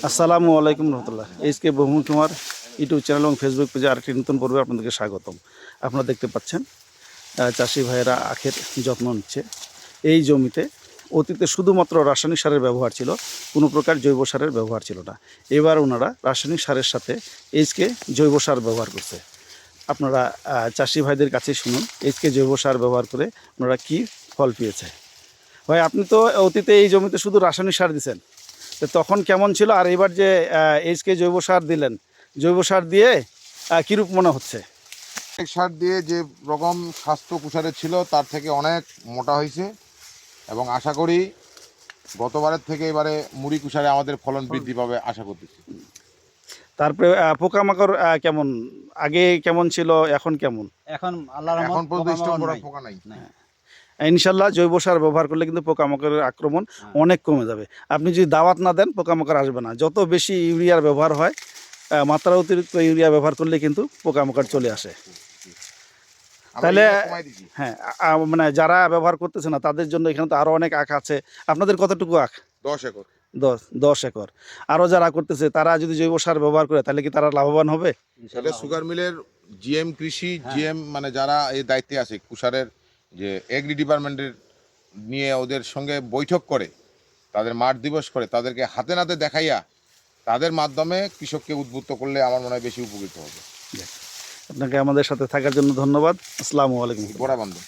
আসসালামু আলাইকুম রহমতুল্লাহ। H K Bahumukh Kumar, YouTube channel এবং ফেসবুক পেজে আরেকটি নতুন পর্বে আপনাদেরকে স্বাগতম। আপনারা দেখতে পাচ্ছেন চাষি ভাইয়েরা আখের যত্ন নিচ্ছে। এই জমিতে অতীতে শুধুমাত্র রাসায়নিক সারের ব্যবহার ছিল, কোনো প্রকার জৈব সারের ব্যবহার ছিল না। এবার ওনারা রাসায়নিক সারের সাথে এইচকে জৈব সার ব্যবহার করছে। আপনারা চাষি ভাইদের কাছে শুনুন এইচকে জৈব সার ব্যবহার করে ওনারা কী ফল পেয়েছে। ভাই, আপনি তো অতীতে এই জমিতে শুধু রাসায়নিক সার দিছেন। তো তখন কেমন ছিল? আর এবার যে এইচকে জৈব সার দিলেন জৈব সার দিয়ে কীরূপ মনে হচ্ছে? সার দিয়ে যে রকম স্বাস্থ্য কুষারের ছিল তার থেকে অনেক মোটা হয়েছে। এবং আশা করি গতবারের থেকে এবারে মুড়ি কুষারে আমাদের ফলন বৃদ্ধি পাবে আশা করতেছি। তারপরে পোকামাকড় কেমন? আগে কেমন ছিল এখন কেমন? এখন আল্লাহর এখন পর্যন্ত পোকা নাই। ইনশাল্লাহ জৈব সার ব্যবহার করলে কিন্তু পোকামাকড়ের আক্রমণ অনেক কমে যাবে। আপনি যদি দাওয়াত না দেন পোকামাকড় আসবে না। যত বেশি ইউরিয়ার ব্যবহার হয় মাত্রা অতিরিক্ত ইউরিয়া ব্যবহার করলে কিন্তু পোকামাকড় চলে আসে। তাহলে- ইউরিয়া কমাই দিছি। হ্যাঁ মানে যারা ব্যবহার করতেছে না তাদের জন্য এখানে তো আরও অনেক আখ আছে। আপনাদের কতটুকু আখ? দশ একর। দশ দশ একর। আরও যারা করতেছে তারা যদি জৈব সার ব্যবহার করে তাহলে কি তারা লাভবান হবে? সুগার মিলের জিএম কৃষি জিএম মানে যারা এই দায়িত্বে আছে কুষারের যে এগ্রি ডিপার্টমেন্টের নিয়ে ওদের সঙ্গে বৈঠক করে তাদের মাঠ দিবস করে তাদেরকে হাতে নাতে দেখাইয়া তাদের মাধ্যমে কৃষককে উদ্বুদ্ধ করলে আমার মনে হয় বেশি উপকৃত হবে। আপনাকে আমাদের সাথে থাকার জন্য ধন্যবাদ। আসসালামু আলাইকুম। বড়া বান্ধব